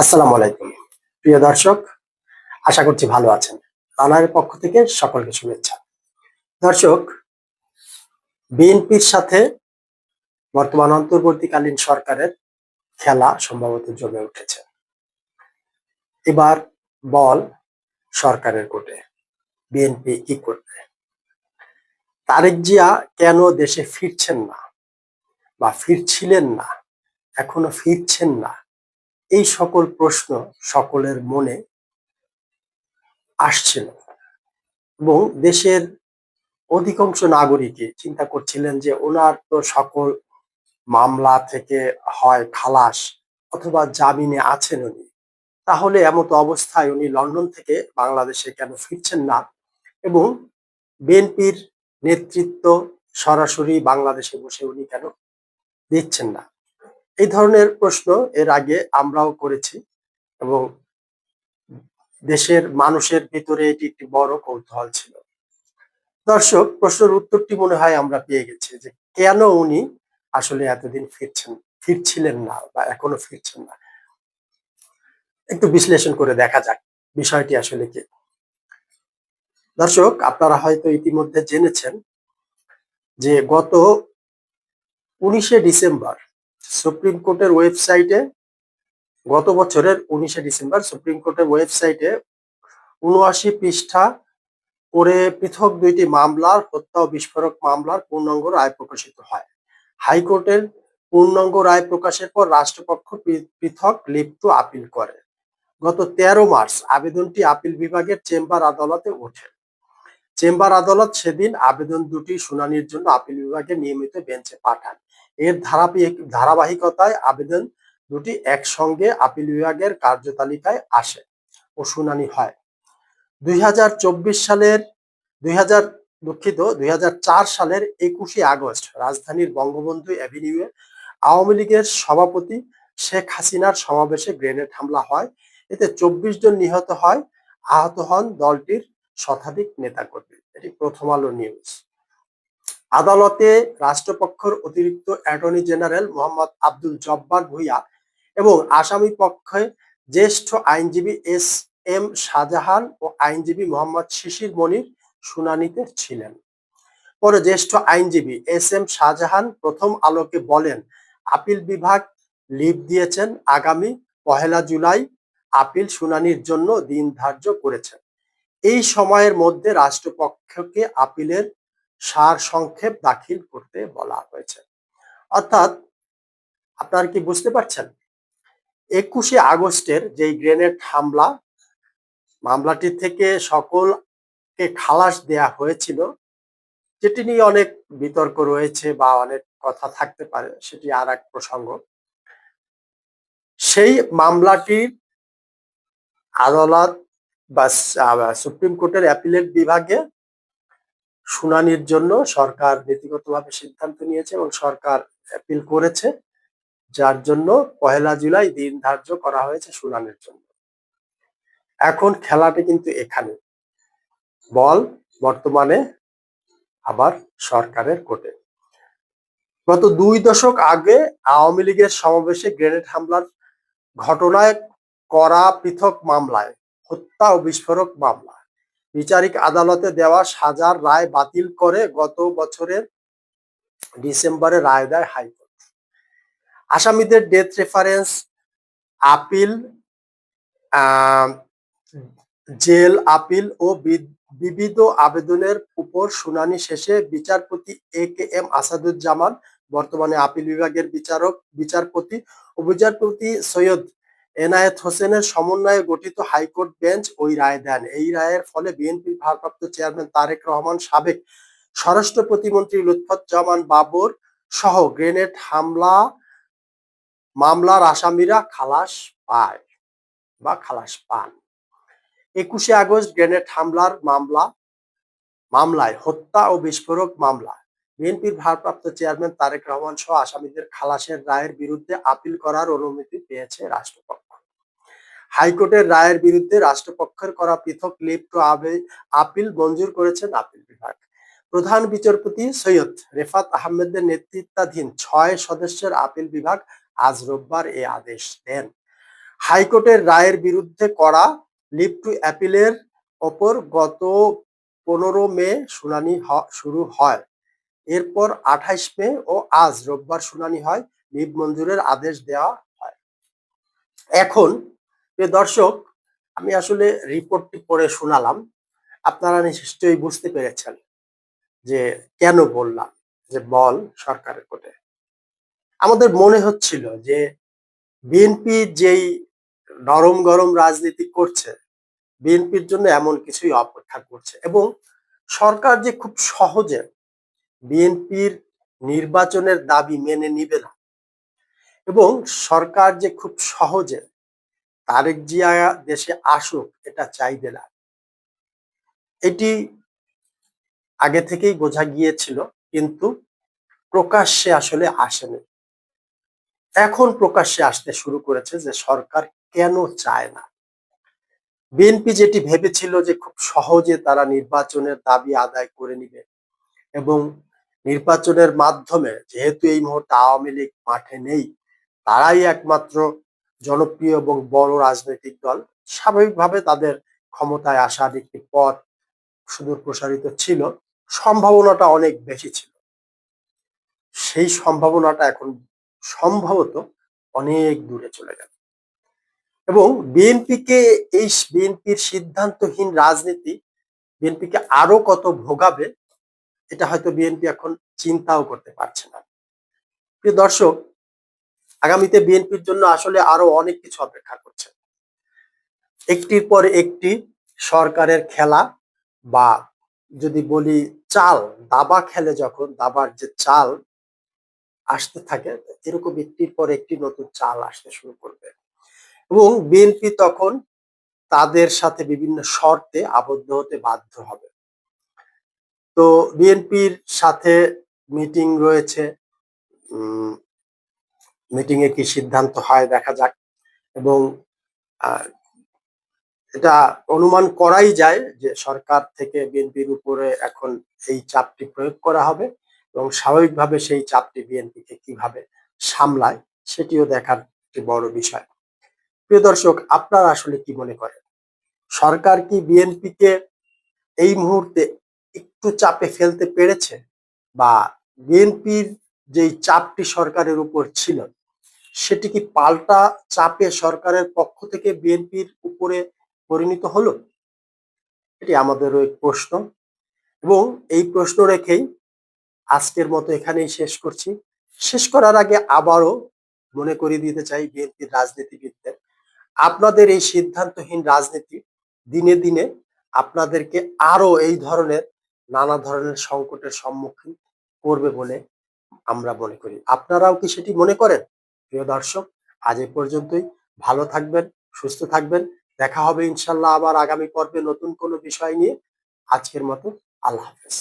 আসসালামু আলাইকুম। প্রিয় দর্শক, আশা করছি ভালো আছেন। রানারের পক্ষ থেকে সকলকে শুভেচ্ছা। দর্শক, বিএনপির সাথে বর্তমান অন্তর্বর্তীকালীন সরকারের খেলা সম্ভবত জমে উঠেছে। এবার বল সরকারের কোর্টে বিএনপি কি করবে? তারেক জিয়া কেন দেশে ফিরছেন না বা ফিরছিলেন না, এখনও ফিরছেন না? এই সকল প্রশ্ন সকলের মনে আসছিল এবং দেশের অধিকাংশ নাগরিকই চিন্তা করছিলেন যে ওনার তো সকল মামলা থেকে হয় খালাস অথবা জামিনে আছেন উনি। তাহলে এমতো অবস্থায় উনি লন্ডন থেকে বাংলাদেশে কেন ফিরছেন না? এবং বিএনপির নেতৃত্ব সরাসরি বাংলাদেশে বসে উনি কেন দিচ্ছেন না? এই ধরনের প্রশ্ন এর আগে আমরাও করেছি এবং দেশের মানুষের ভিতরে এটি একটি বড় কৌতূহল ছিল। দর্শক, প্রশ্নের উত্তরটি মনে হয় আমরা পেয়ে গেছি যে কেন উনি আসলে এতদিন ফিরছেন, ফিরছিলেন না বা এখনও ফিরছেন না? একটু বিশ্লেষণ করে দেখা যাক বিষয়টি আসলে কি। দর্শক, আপনারা হয়তো ইতিমধ্যে জেনেছেন যে গত উনিশে ডিসেম্বর সুপ্রিম কোর্টের ওয়েবসাইটে গত বছরের উনিশে ডিসেম্বর সুপ্রিম কোর্টের ওয়েবসাইটে উনআশি পৃষ্ঠা করে পৃথক দুইটি মামলার হত্যা ও বিস্ফোরক মামলার পূর্ণাঙ্গ রায় প্রকাশিত হয়। হাইকোর্টের পূর্ণাঙ্গ রায় প্রকাশের পর রাষ্ট্রপক্ষ পৃথক লিপ্ত আপিল করে। গত তেরো মার্চ আবেদনটি আপিল বিভাগের চেম্বার আদালতে ওঠে। চেম্বার আদালত সেদিন আবেদন দুটি শুনানির জন্য আপিল বিভাগে নিয়মিত বেঞ্চে পাঠান। এর ধারাবাহিক ধারাবাহিকতায় আবেদন দুটি একসঙ্গে আপিল বিভাগের কার্যতালিকায় আসে ও শুনানি হয়। দুই হাজার চব্বিশ সালের, দুই দুঃখিত, দুই সালের একুশে আগস্ট রাজধানীর বঙ্গবন্ধু অ্যাভিনিউয়ে আওয়ামী লীগের সভাপতি শেখ হাসিনার সমাবেশে গ্রেনেড হামলা হয়। এতে চব্বিশ জন নিহত হয়। আহত হন দলটির শতাধিক নেতা নেতাকর্মী। এটি প্রথম আলো নিউজ। আদালতে রাষ্ট্রপক্ষের অতিরিক্ত অ্যাটর্নি জেনারেল মোহাম্মদ আব্দুল জব্বার ভুইয়া এবং আসামি পক্ষে জ্যেষ্ঠ আইনজীবী এস এম শাহজাহান ও আইনজীবী মোহাম্মদ শিশির মনির শুনানিতে ছিলেন। পরে জ্যেষ্ঠ আইনজীবী এস এম শাহজাহান প্রথম আলোকে বলেন, আপিল বিভাগ লিভ দিয়েছেন আগামী পহেলা জুলাই, আপিল শুনানির জন্য দিন ধার্য করেছেন এই সময়ের মধ্যে রাষ্ট্রপক্ষকে আপিলের সার সংক্ষেপ দাখিল করতে বলা হয়েছে। অর্থাৎ, আপনারা কি বুঝতে পারছেন? একুশে আগস্টের যেই গ্রেনেড হামলা, মামলাটি থেকে সকলকে খালাস দেয়া হয়েছিল, যেটি নিয়ে অনেক বিতর্ক রয়েছে বা অনেক কথা থাকতে পারে, সেটি আর এক প্রসঙ্গ। সেই মামলাটির আদালত বা সুপ্রিম কোর্টের অ্যাপিলেট বিভাগে শুনানির জন্য সরকার নীতিগতভাবে সিদ্ধান্ত নিয়েছে এবং সরকার অ্যাপিল করেছে, যার জন্য পহেলা জুলাই দিন ধার্য করা হয়েছে শুনানির জন্য। এখন খেলাটি কিন্তু এখানে। বল বর্তমানে আবার সরকারের কোটে। গত দুই দশক আগে আওয়ামী লীগের সমাবেশে গ্রেনেড হামলার ঘটনায় করা পৃথক মামলায়, হত্যা ও বিস্ফোরক মামলা। বিচারিক আদালতে দেওয়া সাজার রায় বাতিল করে গত বছরের ডিসেম্বরে রায় দেয় হাইকোর্ট। আসামিদের death reference appeal jail appeal ও বিবিধ আবেদনের উপর শুনানি শেষে বিচারপতি এ কে এম আসাদুজ্জামান, বর্তমানে আপিল বিভাগের বিচারক, বিচারপতি ও বিচারপতি সৈয়দ এনায়েত হোসেনের সমন্বয়ে গঠিত হাইকোর্ট বেঞ্চ ওই রায় দেন। এই রায়ের ফলে বিএনপির ভারপ্রাপ্ত চেয়ারম্যান তারেক রহমান, সাবেক স্বরাষ্ট্র প্রতিমন্ত্রী লুৎফুজ্জামান বাবর সহ গ্রেনেড হামলা, মামলার আসামিরা খালাস পায় বা খালাস পান। একুশে আগস্ট গ্রেনেড হামলার মামলা, মামলায় হত্যা ও বিস্ফোরক মামলা। বিএনপির ভারপ্রাপ্ত চেয়ারম্যান তারেক রহমান সহ আসামিদের খালাসের রায়ের বিরুদ্ধে আপিল করার অনুমতি পেয়েছে রাষ্ট্রপক্ষ। হাইকোর্টের রায়ের বিরুদ্ধে রাষ্ট্রপক্ষের করা পৃথক লিপ্ত আপিল মঞ্জুর করেছেন আপিল বিভাগ। প্রধান বিচারপতি সৈয়দ রেফাত আহমেদের নেতৃত্বাধীন ছয় সদস্যের আপিল বিভাগ আজ রোববার এ আদেশ দেন। হাইকোর্টের রায়ের বিরুদ্ধে করা লিভ টু অ্যাপিলের ওপর গত পনেরো মে শুনানি শুরু হয়। এরপর আঠাইশ মে ও আজ রোববার শুনানি হয় লিভ মঞ্জুরের আদেশ দেওয়া হয়। এখন প্রিয় দর্শক, আমি আসলে রিপোর্টটি পড়ে শোনালাম। আপনারা নিশ্চয়ই বুঝতে পেরেছেন যে কেন বললাম যে বল সরকারের কোর্টে আমাদের মনে হচ্ছিল যে বিএনপি যেই নরম গরম রাজনীতি করছে বিএনপির জন্য এমন কিছুই অপেক্ষা করছে এবং সরকার যে খুব সহজে বিএনপির নির্বাচনের দাবি মেনে নিবে না এবং সরকার যে খুব সহজে তারেক জিয়া দেশে আসুক, এটা চাইবে না এটি আগে থেকেই বোঝা গিয়েছিল, কিন্তু প্রকাশ্যে আসলে আসেনি। এখন প্রকাশ্যে আসতে শুরু করেছে যে সরকার কেন চায় না। বিএনপি যেটি ভেবেছিল যে খুব সহজে তারা নির্বাচনের দাবি আদায় করে নিবে এবং নির্বাচনের মাধ্যমে, যেহেতু এই মুহূর্তে আওয়ামী লীগ মাঠে নেই, তারাই একমাত্র জনপ্রিয় এবং বড় রাজনৈতিক দল, স্বাভাবিকভাবে তাদের ক্ষমতায় আসার একটি পথ সুদূর প্রসারিত ছিল। সম্ভাবনাটা অনেক বেশি ছিল। সেই সম্ভাবনাটা এখন সম্ভবত অনেক দূরে চলে গেল। এবং বিএনপিকে এই বিএনপির সিদ্ধান্তহীন রাজনীতি, বিএনপিকে আরও কত ভোগাবে, এটা হয়তো বিএনপি এখন চিন্তাও করতে পারছে না। প্রিয় দর্শক আগামীতে বিএনপির জন্য আসলে আরও অনেক কিছু অপেক্ষা করছে। একটির পর একটি সরকারের খেলা বা যদি বলি চাল, দাবা খেলে যখন দাবার যে চাল আসতে থাকে, এরকম একটির পর একটি নতুন চাল আসতে শুরু করবে। এবং বিএনপি তখন তাদের সাথে বিভিন্ন শর্তে আবদ্ধ হতে বাধ্য হবে। তো বিএনপির সাথে মিটিং রয়েছে মিটিং এ কি সিদ্ধান্ত হয় দেখা যাক। এবং এটা অনুমান করাই যায় যে সরকার থেকে বিএনপির উপরে এখন এই চাপটি প্রয়োগ করা হবে এবং স্বাভাবিকভাবে সেই চাপটি বিএনপিকে কীভাবে সামলায় সেটিও দেখার একটি বড় বিষয়। প্রিয় দর্শক, আপনারা আসলে কি মনে করেন? সরকার কি বিএনপিকে এই মুহূর্তে একটু চাপে ফেলতে পেরেছে? বা বিএনপির যেই চাপটি সরকারের উপর ছিল, সেটি কি পাল্টা চাপে সরকারের পক্ষ থেকে বিএনপির উপরে পরিণত হলো? এটি আমাদেরও এক প্রশ্ন। এবং এই প্রশ্ন রেখেই আজকের মতো এখানেই শেষ করছি। শেষ করার আগে আবারও মনে করিয়ে দিতে চাই বিএনপির রাজনীতিবিদদের। আপনাদের এই সিদ্ধান্তহীন রাজনীতি দিনে দিনে আপনাদেরকে আরও এই ধরনের, নানা ধরনের সংকটের সম্মুখীন করবে বলে আমরা মনে করি। আপনারাও কি সেটি মনে করেন? প্রিয় দর্শক, আজ এ পর্যন্তই। ভালো থাকবেন, সুস্থ থাকবেন। দেখা হবে ইনশাল্লাহ আবার আগামী পর্বে নতুন কোনো বিষয় নিয়ে। আজকের মতো আল্লাহ হাফেজ।